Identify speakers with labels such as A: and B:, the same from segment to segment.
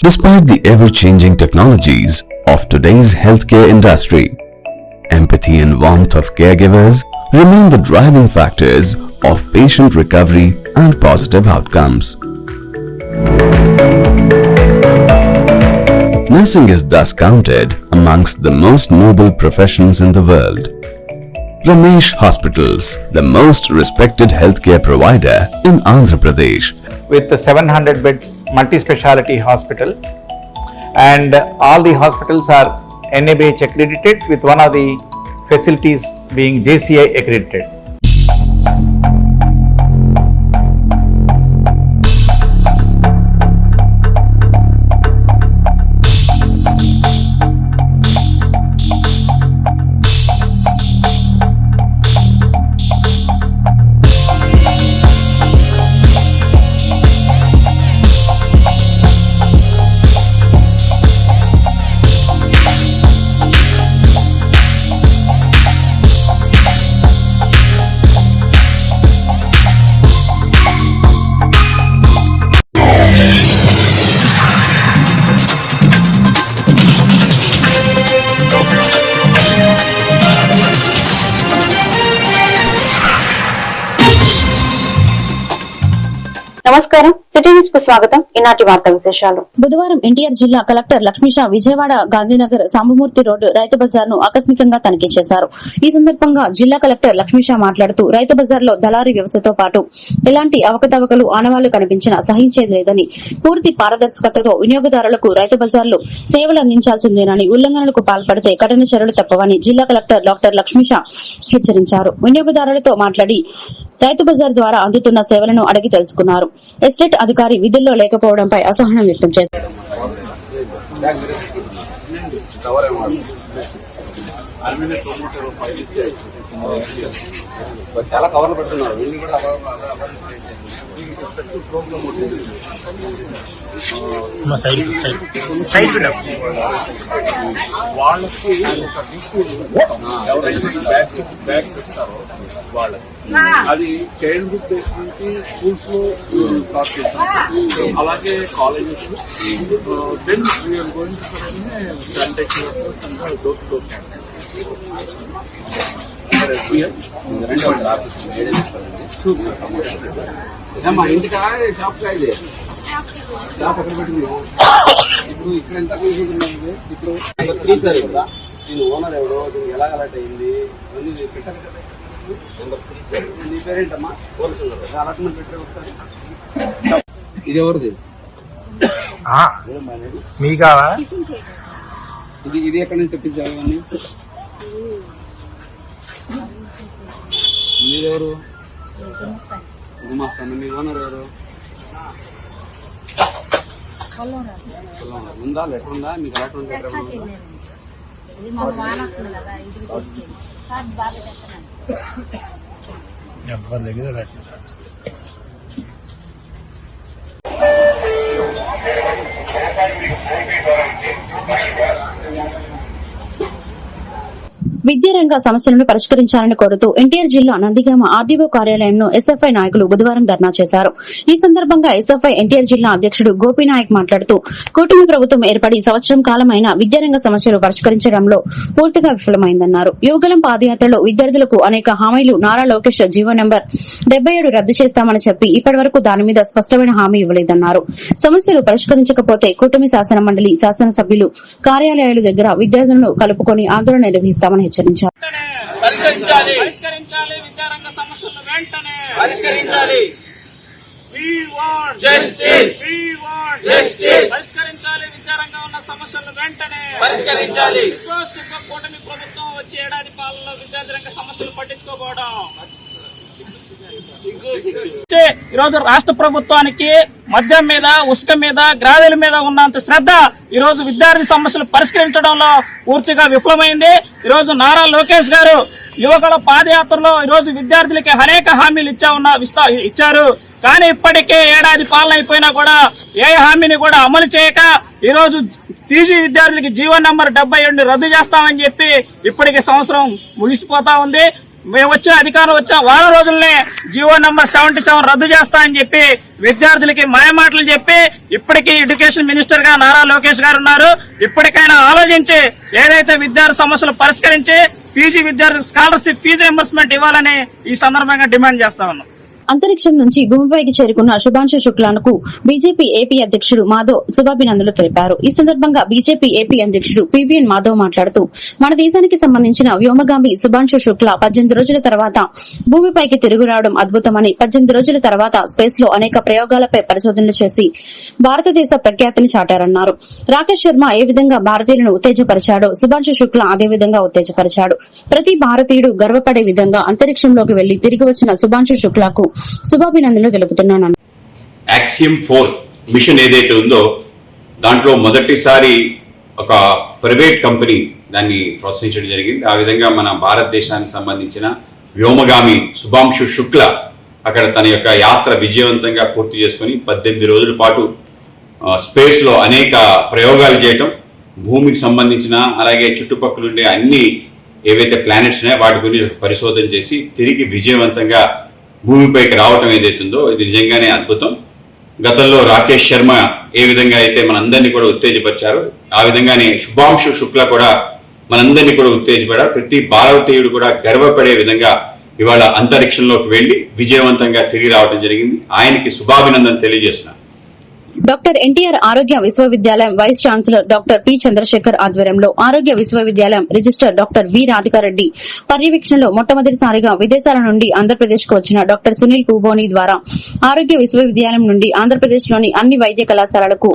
A: Despite the ever-changing technologies of today's healthcare industry, empathy and warmth of caregivers remain the driving factors of patient recovery and positive outcomes. Nursing is thus counted amongst the most noble professions in the world. Ramesh Hospitals, the most respected healthcare provider in Andhra Pradesh,
B: with the 700 beds multi-speciality hospital and all the hospitals are NABH accredited with one of the facilities being JCI accredited.
C: నమస్కారం. City న్యూస్కు స్వాగతం. ఈనాటి వార్తా విశేషాలు.
D: బుధవారం ఎన్టీఆర్ జిల్లా collector Lakshmisha Vijayawada Gandhinagar Sambamurthy road రైతు బజార్ను ఆకస్మికంగా తనిఖీ చేశారు. ఈ సందర్భంగా జిల్లా కలెక్టర్ లక్ష్మీషా మాట్లాడుతూ రైతు బజార్లో దళారీ వ్యవస్థతో పాటు ఎలాంటి అవకతవకలు ఆనవాళ్ళు కనిపించినా సహించేది లేదని పూర్తి పారదర్శకతతో వినియోగదారులకు రైతు బజార్లు సేవలు అందించాల్సిందేనని ఉల్లంఘనలకు పాల్పడితే కఠిన చర్యలు తప్పవని జిల్లా కలెక్టర్ డాక్టర్ లక్ష్మీషా హెచ్చరించారు. వినియోగదారులతో మాట్లాడి రైతు బజార్ ద్వారా అందుతున్న సేవలను అడిగి తెలుసుకున్నారు. ఎస్టేట్ అధికారి విధుల్లో లేకపోవడంపై అసహనం వ్యక్తం చేశారు.
E: చాలా కవర్లు పెట్టున్నారు వీళ్ళు కూడా
F: వాళ్ళకి ఒక ఎవరైతే బ్యాగ్ బ్యాగ్ పెడతారో వాళ్ళకి. అది చైల్డ్ హుడ్ డేస్ నుంచి స్కూల్స్లో స్టార్ట్ చేస్తాం అలాగే colleges then we are going sanitiser door to door
E: మా ఇంటికా? షాప్ కా ఇది? షాప్ ఎక్కడ పెట్టింది? ఇప్పుడు ఇక్కడ ఎంత కూర్చుంటున్నాయి ఇది? ఇప్పుడు త్రీ సార్ ఇక్కడ నేను ఓనర్ ఎవడో దీనికి ఎలా అలర్ట్ అయింది? ఇవన్నీ పెట్టాలి కదా నీ పేరేంటమ్మా? అలాట్మెంట్ పెట్టే ఒకసారి? ఇది ఎవరిది?
G: మీ కావా
E: ఇది? ఇది ఎక్కడి నుంచి తెప్పించాలి మీరెవరు? గుమాస్తాను మీ ఓనర్ ఎవరు? ఉందా? లెటర్ ఉందా మీకు లెటర్ ఉందా?
G: ఎవరి దగ్గర పెట్టలేదు.
D: విద్యారంగ సమస్యలను పరిష్కరించాలని కోరుతూ ఎన్టీఆర్ జిల్లా నందిగామ ఆర్డీఓ కార్యాలయంలో ఎస్ఎఫ్ఐ నాయకులు బుధవారం ధర్నా చేశారు. ఈ సందర్భంగా ఎస్ఎఫ్ఐ ఎన్టీఆర్ జిల్లా అధ్యక్షుడు గోపీనాయక్ మాట్లాడుతూ కూటమి ప్రభుత్వం ఏర్పడి సంవత్సరం కాలమైన విద్యారంగ సమస్యలు పరిష్కరించడంలో పూర్తిగా విఫలమైందన్నారు. యువగలం పాదయాత్రలో విద్యార్థులకు అనేక హామీలు నారా లోకేష్ జీవో నెంబర్ డెబ్బై ఏడు రద్దు చేస్తామని చెప్పి ఇప్పటి వరకు దాని మీద స్పష్టమైన హామీ ఇవ్వలేదన్నారు. సమస్యలు పరిష్కరించకపోతే కూటమి శాసన మండలి శాసనసభ్యులు కార్యాలయాల దగ్గర విద్యార్థులను కలుపుకొని ఆందోళన నిర్వహిస్తామని హెచ్చరించారు.
H: పరిష్కరించాలి. పరిష్కరించాలి. విద్యారంగ సమస్యలను వెంటనే విద్యారంగం ఉన్న సమస్యలను వెంటనే
E: పరిష్కరించాలి.
H: కూటమి ప్రభుత్వం వచ్చే ఏడాది పాలనలో విద్యార్థి రంగ సమస్యలు పట్టించుకోకపోవడం అంటే ఈరోజు రాష్ట్ర ప్రభుత్వానికి మద్యం మీద ఉసుక మీద గ్రావెల మీద ఉన్నంత శ్రద్ధ ఈరోజు విద్యార్థి సమస్యలు పరిష్కరించడంలో పూర్తిగా విఫలమైంది. ఈ రోజు నారా లోకేష్ గారు యువకుల పాదయాత్రలో ఈరోజు విద్యార్థులకి అనేక హామీలు ఇచ్చా ఉన్న విస్తా ఇచ్చారు. కానీ ఇప్పటికే ఏడాది పాలన అయిపోయినా కూడా ఏ హామీని కూడా అమలు చేయక ఈరోజు పీజీ విద్యార్థులకి జీవో నంబర్ డెబ్బై ఏడు రద్దు చేస్తామని చెప్పి ఇప్పటికే సంవత్సరం ముగిసిపోతా ఉంది. మేము వచ్చే అధికారం వచ్చే వారం రోజుల్నే జీవో నంబర్ సెవెంటీ సెవెన్ రద్దు చేస్తా అని చెప్పి విద్యార్థులకి మాయమాటలు చెప్పి ఇప్పటికీ ఎడ్యుకేషన్ మినిస్టర్గా నారా లోకేష్ గారు ఉన్నారు. ఇప్పటికైనా ఆలోచించి ఏదైతే విద్యార్థి సమస్యలు పరిష్కరించి పీజీ విద్యార్థులకు స్కాలర్షిప్ ఫీజు రింబర్స్మెంట్ ఇవ్వాలని ఈ సందర్భంగా డిమాండ్ చేస్తా ఉన్నాం.
D: అంతరిక్షం నుంచి భూమిపైకి చేరుకున్న శుభాంశు శుక్లానుకు బీజేపీ ఏపీ అధ్యక్షుడు మాధవ్ శుభాభినందనలు తెలిపారు. ఈ సందర్భంగా బీజేపీ ఏపీ అధ్యక్షుడు పివిఎన్ మాధవ్ మాట్లాడుతూ మన దేశానికి సంబంధించిన వ్యోమగామి శుభాంశు శుక్లా పద్దెనిమిది రోజుల తర్వాత భూమిపైకి తిరుగు రావడం అద్భుతమని పద్దెనిమిది రోజుల తర్వాత స్పేస్లో అనేక ప్రయోగాలపై పరిశోధనలు చేసి భారతదేశ ప్రఖ్యాతిని చాటారన్నారు. రాకేష్ శర్మ ఏ విధంగా భారతీయులను ఉత్తేజపరిచాడో శుభాంశు శుక్లా అదే విధంగా ఉత్తేజపరిచాడు. ప్రతి భారతీయుడు గర్వపడే విధంగా అంతరిక్షంలోకి వెళ్ళి తిరిగి వచ్చిన శుభాంశు శుక్లాకు శుభాభినందనలు తెలుపుతున్నాను.
I: యాక్సియం ఫోర్ మిషన్ ఏదైతే ఉందో దాంట్లో మొదటిసారి ఒక ప్రైవేట్ కంపెనీ దాన్ని ప్రోత్సహించడం జరిగింది. ఆ విధంగా మన భారతదేశానికి సంబంధించిన వ్యోమగామి శుభాంశు శుక్ల అక్కడ తన యొక్క యాత్ర విజయవంతంగా పూర్తి చేసుకొని పద్దెనిమిది రోజుల పాటు స్పేస్లో అనేక ప్రయోగాలు చేయటం భూమికి సంబంధించిన అలాగే చుట్టుపక్కల ఉండే అన్ని ఏవైతే ప్లానెట్స్ ఉన్నాయో వాటి గురించి పరిశోధన చేసి తిరిగి విజయవంతంగా భూమిపైకి రావటం ఏదైతుందో ఇది నిజంగానే అద్భుతం. గతంలో రాకేష్ శర్మ ఏ విధంగా అయితే మనందరినీ కూడా ఉత్తేజపరిచారో ఆ విధంగానే శుభాంశు శుక్ల కూడా మనందరినీ కూడా ఉత్తేజపడ ప్రతి భారతీయుడు కూడా గర్వపడే విధంగా ఇవాళ అంతరిక్షంలోకి వెళ్ళి విజయవంతంగా తిరిగి రావడం జరిగింది. ఆయనకి శుభాభినందన తెలియజేస్తున్నాను.
D: డాక్టర్ ఎన్టీఆర్ ఆరోగ్య విశ్వవిద్యాలయం vice chancellor doctor P Chandrashekar ఆధ్వర్యంలో ఆరోగ్య విశ్వవిద్యాలయం రిజిస్టర్ డాక్టర్ వి రాధికారెడ్డి పర్యవేక్షణలో మొట్టమొదటిసారిగా విదేశాల నుండి ఆంధ్రప్రదేశ్కు వచ్చిన డాక్టర్ సునీల్ కుబోని ద్వారా ఆరోగ్య విశ్వవిద్యాలయం నుండి ఆంధ్రప్రదేశ్లోని అన్ని వైద్య కళాశాలలకు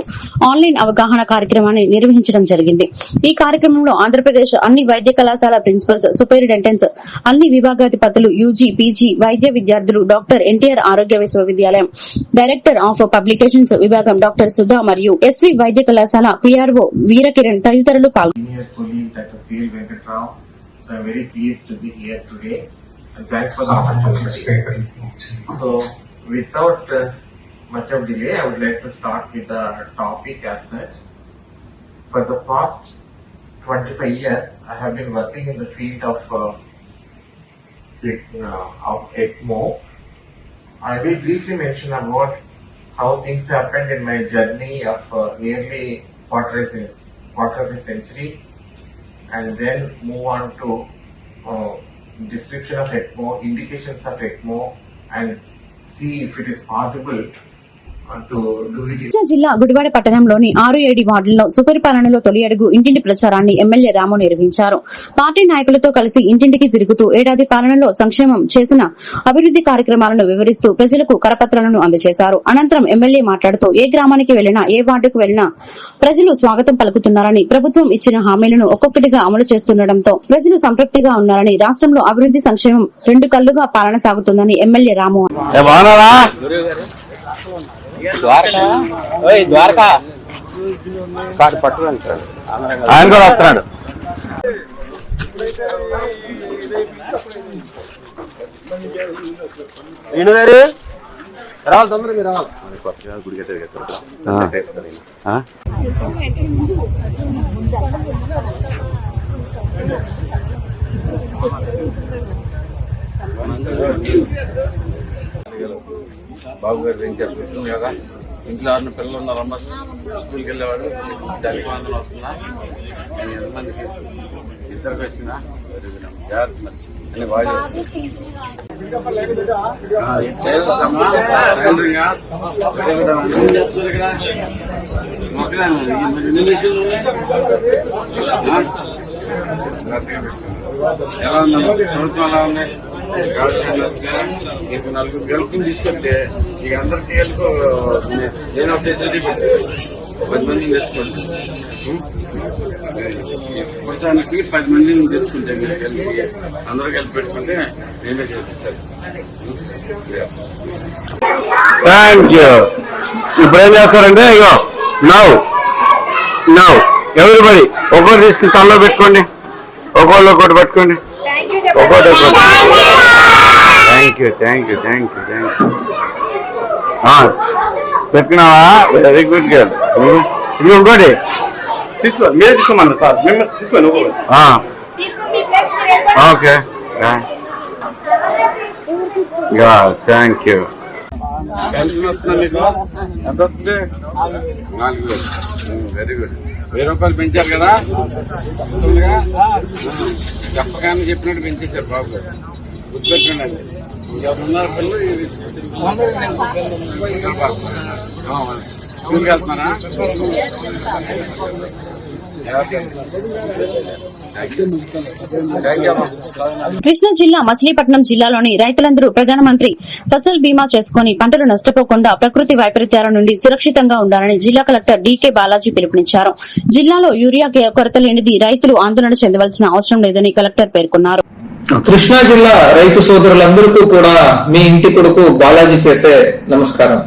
D: ఆన్లైన్ అవగాహన కార్యక్రమాన్ని నిర్వహించడం జరిగింది. ఈ కార్యక్రమంలో ఆంధ్రప్రదేశ్ అన్ని వైద్య కళాశాల ప్రిన్సిపల్స్ సూపరింటెండెంట్స్ అన్ని విభాగాధిపతులు యూజీ పీజీ వైద్య విద్యార్థులు డాక్టర్ ఎన్టీఆర్ ఆరోగ్య విశ్వవిద్యాలయం డైరెక్టర్ ఆఫ్ పబ్లికేషన్స్ విభాగం డాక్టర్ సుధా మరియు ఎస్వి వైద్య కళాశాల పిఆర్ఓ వీరకిరణ్ తదితరులు పాల్గొన్నారు
J: senior colleague Dr. C.L. Venkatrao. So I'm very pleased to be here today and thanks for the opportunity. So without uh, much of delay, I would like to start with the topic as such. For the past 25 years, I have been working in the field of uh, it- uh, of ECMO. I will briefly mention about how things happened in my journey of uh, nearly quarter, quarter of a century and then move on to uh, description of ECMO, indications of ECMO and see if it is possible
D: జిల్లా గుడివాడ పట్టణంలోని ఆరు AD వార్డుల్లో సుపరిపాలనలో తొలి అడుగు ఇంటింటి ప్రచారాన్ని MLA రాము నిర్వహించారు. Party నాయకులతో కలిసి ఇంటింటికి తిరుగుతూ ఏడాది పాలనలో సంక్షేమం చేసిన అభివృద్ది కార్యక్రమాలను వివరిస్తూ ప్రజలకు కరపత్రాలను అందజేశారు. అనంతరం ఎమ్మెల్యే మాట్లాడుతూ ఏ గ్రామానికి వెళ్ళినా ఏ వార్డుకు వెళ్ళినా ప్రజలు స్వాగతం పలుకుతున్నారని ప్రభుత్వం ఇచ్చిన హామీలను ఒక్కొక్కటిగా అమలు చేస్తుండటంతో ప్రజలు సంతృప్తిగా ఉన్నారని రాష్ట్రంలో అభివృద్ది సంక్షేమం రెండు కళ్ళుగా పాలన సాగుతుందని ఎమ్మెల్యే రాము
E: ద్వారకా?
B: ఆయన కూడా వస్తున్నాడు.
E: గారు రావాలి తొందరగా మీరు రావాలి. బాబు గారు ఏం చేస్తారు ఇంట్లో ఎవరిన పిల్లలు ఉన్నారమ్మా స్కూల్కి వెళ్ళేవాడు తల్లిదండ్రులు వస్తున్నా నేను ఎంతమందికి? ఇద్దరికి వచ్చిందా? జాగ్రత్త. మరి బాగా ఎలా ఉందమ్మా ప్రభుత్వం ఎలా ఉంది? నీకు నలుగురు గెలుపుని తీసుకొస్తే ఇక అందరికీ గెలుపు నేను వచ్చేసి పది మందిని తెచ్చుకోండి ప్రస్తుతానికి పది మందిని తెచ్చుకుంటే మీరు కలిపి అందరూ కలిపి పెట్టుకుంటే నేనే చేపిస్తాను
K: థ్యాంక్ యూ ఇప్పుడు ఏం చేస్తారంటే ఇగో నవ్ నవ్ ఎవరిబడి ఒక్కొక్కటి తీసుకుని తలలో పెట్టుకోండి. ఒక్కొక్కరు ఒకటి పెట్టుకోండి. ఒక్కొక్కటి thank you thank you thank you thank you పెట్టుకున్నావా? వెరీ గుడ్ గర్ల్ ఇది ఇంకోటి.
F: తీసుకో మీరే తీసుకోమన్నారు సార్. మేము తీసుకోండి.
K: Okay ya thank you
E: pension వస్తుందా మీకు ఎంత వస్తుంది? నాలుగు వేలు. వెరీ గుడ్ వెయ్యి రూపాయలు పెంచారు కదా? చెప్పగానే చెప్పినట్టు పెంచేశారు బాబు గారు. గుర్తుపెట్టండి ఎవరున్నారు పిల్లలు? స్కూల్కి వెళ్తున్నారా
D: కృష్ణా జిల్లా మచిలీపట్నం జిల్లాలోని రైతులందరూ ప్రధానమంత్రి ఫసల్ బీమా చేసుకుని పంటలు నష్టపోకుండా ప్రకృతి వైపరీత్యాల నుండి సురక్షితంగా ఉండాలని జిల్లా కలెక్టర్ డీకే బాలాజీ పిలుపునిచ్చారు. జిల్లాలో యూరియా కొరత లేనిది రైతులు ఆందోళన చెందవలసిన అవసరం లేదని కలెక్టర్ పేర్కొన్నారు.
L: కృష్ణా జిల్లా రైతు సోదరులందరికీ కూడా మీ ఇంటి కొడుకు బాలాజీ చేసే నమస్కారం.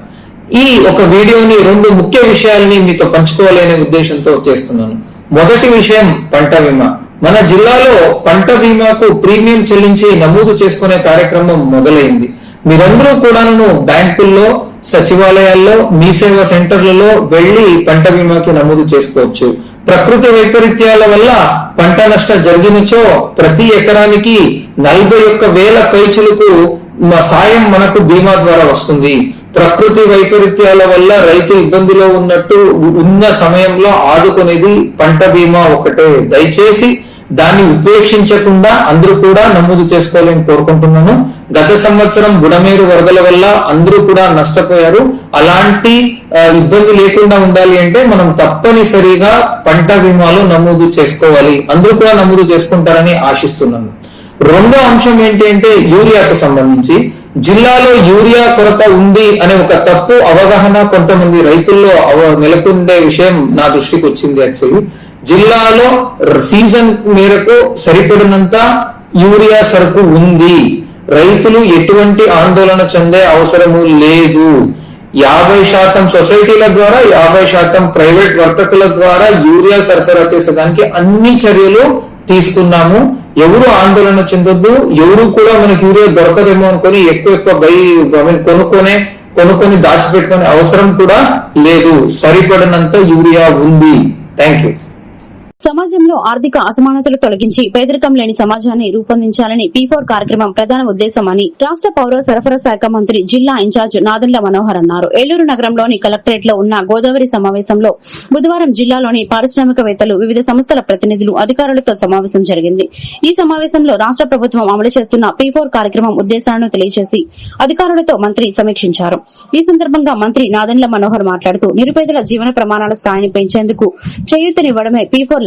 L: ఈ ఒక వీడియోని రెండు ముఖ్య విషయాల్ని మీతో పంచుకోవాలనే ఉద్దేశంతో చేస్తున్నాను. మొదటి విషయం పంట బీమా. మన జిల్లాలో పంట బీమాకు ప్రీమియం చెల్లించి నమోదు చేసుకునే కార్యక్రమం మొదలైంది. మీరందరూ కూడాను బ్యాంకుల్లో సచివాలయాల్లో మీ సేవ సెంటర్లలో వెళ్ళి పంట బీమాకి నమోదు చేసుకోవచ్చు. ప్రకృతి వైపరీత్యాల వల్ల పంట నష్టం జరిగినచో ప్రతి ఎకరానికి నలభై ఒక్క వేల పైచులకు సాయం మనకు బీమా ద్వారా వస్తుంది. ప్రకృతి వైపరీత్యాల వల్ల రైతు ఇబ్బందిలో ఉన్నట్టు ఉన్న సమయంలో ఆదుకునేది పంట బీమా ఒకటే. దయచేసి దాన్ని ఉపేక్షించకుండా అందరూ కూడా నమోదు చేసుకోవాలని కోరుకుంటున్నాను. గత సంవత్సరం బుడమేరు వరదల వల్ల అందరూ కూడా నష్టపోయారు. అలాంటి ఇబ్బంది లేకుండా ఉండాలి అంటే మనం తప్పనిసరిగా పంట బీమాలు నమోదు చేసుకోవాలి. అందరూ కూడా నమోదు చేసుకుంటారని ఆశిస్తున్నాను. రెండో అంశం ఏంటి అంటే యూరియాకు సంబంధించి. జిల్లాలో యూరియా కొరత ఉంది అనే ఒక తప్పు అవగాహన కొంతమంది రైతుల్లో అవ- నెలకొండే విషయం నా దృష్టికి వచ్చింది యాక్చువల్లీ జిల్లాలో సీజన్ మేరకు సరిపడినంత యూరియా సరుకు ఉంది. రైతులు ఎటువంటి ఆందోళన చెందే అవసరము లేదు. యాభై శాతం సొసైటీల ద్వారా యాభై శాతం ప్రైవేట్ వర్తకుల ద్వారా యూరియా సరఫరా చేసేదానికి అన్ని చర్యలు తీసుకున్నాము. ఎవరు ఆందోళన చెందొద్దు ఎవరు కూడా మనకి యూరియా దొరకదేమో అనుకొని ఎక్కువ ఎక్కువ బై ఐ మీన్ కొనుక్కొనే కొనుక్కొని దాచిపెట్టుకునే అవసరం కూడా లేదు. సరిపడినంత యూరియా ఉంది. థ్యాంక్ యూ
D: సమాజంలో ఆర్థిక అసమానతలు తొలగించి పేదరికం లేని సమాజాన్ని రూపొందించాలని పీఫోర్ కార్యక్రమం ప్రధాన ఉద్దేశమని రాష్ట్ర పౌర సరఫరా శాఖ మంత్రి జిల్లా ఇన్ఛార్జ్ నాదండ్ల మనోహర్ అన్నారు. ఏలూరు నగరంలోని కలెక్టరేట్లో ఉన్న గోదావరి సమావేశంలో బుధవారం జిల్లాలోని పారిశ్రామికవేత్తలు వివిధ సంస్థల ప్రతినిధులు అధికారులతో సమావేశం జరిగింది. ఈ సమావేశంలో రాష్ట్ర ప్రభుత్వం అమలు చేస్తున్న పీఫోర్ కార్యక్రమం ఉద్దేశాలను తెలియజేసి అధికారులతో మంత్రి సమీక్షించారు. ఈ సందర్భంగా మంత్రి నాదండ్ల మనోహర్ మాట్లాడుతూ నిరుపేదల జీవన ప్రమాణాల స్థాయిని పెంచేందుకు చేయూతనివ్వడమే పీ ఫోర్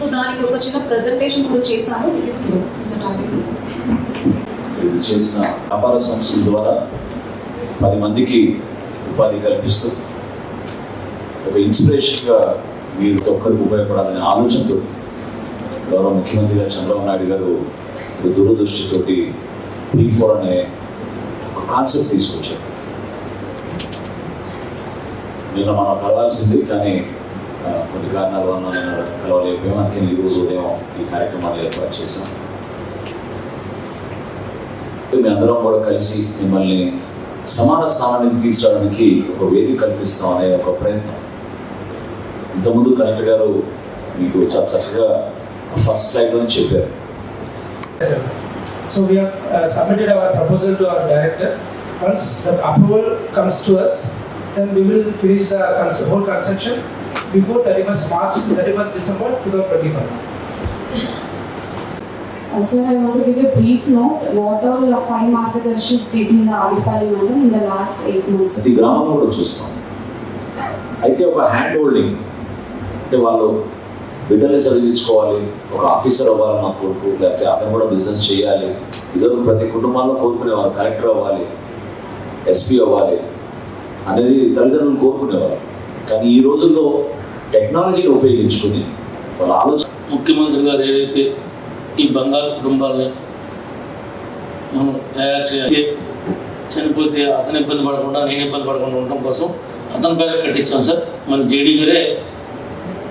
M: సో దానికి ఒక చిన్న ప్రెజెంటేషన్ కూడా చేశాను. ఫిఫ్త్
N: చేసిన వ్యాపార సంస్థల ద్వారా పది మందికి ఉపాధి కల్పిస్తూ ఒక ఇన్స్పిరేషన్గా మీరు ఒక్కరికి ఉపయోగపడాలనే ఆలోచనతో గౌరవ ముఖ్యమంత్రి గారు చంద్రబాబు నాయుడు గారు ఒక దూరదృష్టితోటి పీ ఫోర్ అనే ఒక కాన్సెప్ట్ తీసుకొచ్చారు. నిన్న మనం కలవాల్సింది కానీ కారణాల వల్ల నేను కలవలేకపోయాం అందుకని ఈరోజు ఉదయం ఈ కార్యక్రమాన్ని ఏర్పాటు చేశాం మీ అందరం కూడా కలిసి మిమ్మల్ని సమాన స్థానాన్ని తీసుకురావడానికి ఒక వేదిక కల్పిస్తాం అనే ఒక ప్రయత్నం. ఇంతకుముందు కలెక్టర్ గారు మీకు చాలా చక్కగా ఫస్ట్ స్లైడ్ అని చెప్పారు.
O: So we have uh, submitted our proposal to our director. Once the approval comes to us, then we will finish the cons- whole construction before 31st March, 31st December 2025.
M: Uh, Sir, I want to give a brief note. What all uh, five Margadarshis did in the Alipalli mandal in the last eight months.
N: ప్రతి గ్రామంలో కూడా చూస్తాం అయితే ఒక hand holding అంటే వాళ్ళు బిడ్డల్ని చదివించుకోవాలి ఒక ఆఫీసర్ అవ్వాలి నా కొడుకు లేకపోతే అతను కూడా బిజినెస్ చేయాలి ఇద్దరు ప్రతి కుటుంబాల్లో కోరుకునేవారు కలెక్టర్ అవ్వాలి ఎస్పీ అవ్వాలి అనేది తల్లిదండ్రులు కోరుకునేవారు కానీ ఈ రోజుల్లో టెక్నాలజీని ఉపయోగించుకుని వాళ్ళ ఆలోచన
P: ముఖ్యమంత్రి గారు ఏదైతే ఈ బంగారు కుటుంబాలని మనం తయారు చేయాలి చనిపోతే అతను ఇబ్బంది పడకుండా నేను ఇబ్బంది పడకుండా ఉండడం కోసం అతని పేరే కట్టించాం సార్. మన జేడీ గారే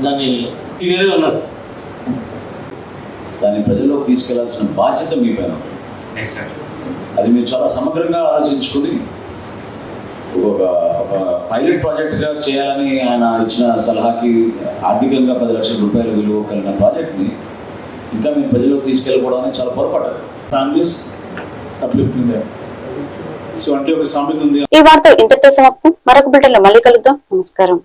P: దాన్ని ఈ గారే ఉన్నారు.
N: దాన్ని ప్రజల్లోకి తీసుకెళ్ళాల్సిన బాధ్యత మీ పైన. అది మీరు చాలా సమగ్రంగా ఆలోచించుకుని ఒక ఒక పైలట్ ప్రాజెక్ట్గా చేయాలని ఆయన ఇచ్చిన సలహాకి ఆర్థికంగా పది లక్షల రూపాయలు విలువ కలిగిన ప్రాజెక్ట్ని ఇంకా మీరు ప్రజల్లోకి తీసుకెళ్ళిపోవడానికి చాలా పొరపడ్డారు
Q: ఫ్యామిలీస్ అప్లిఫ్టింగ్ సో అంటే ఒక సామెత ఉంది.
C: ఈ వార్త ఇంతటితో సమాప్తం మరొక బిడ్డలో మళ్ళీ కలుద్దాం. నమస్కారం.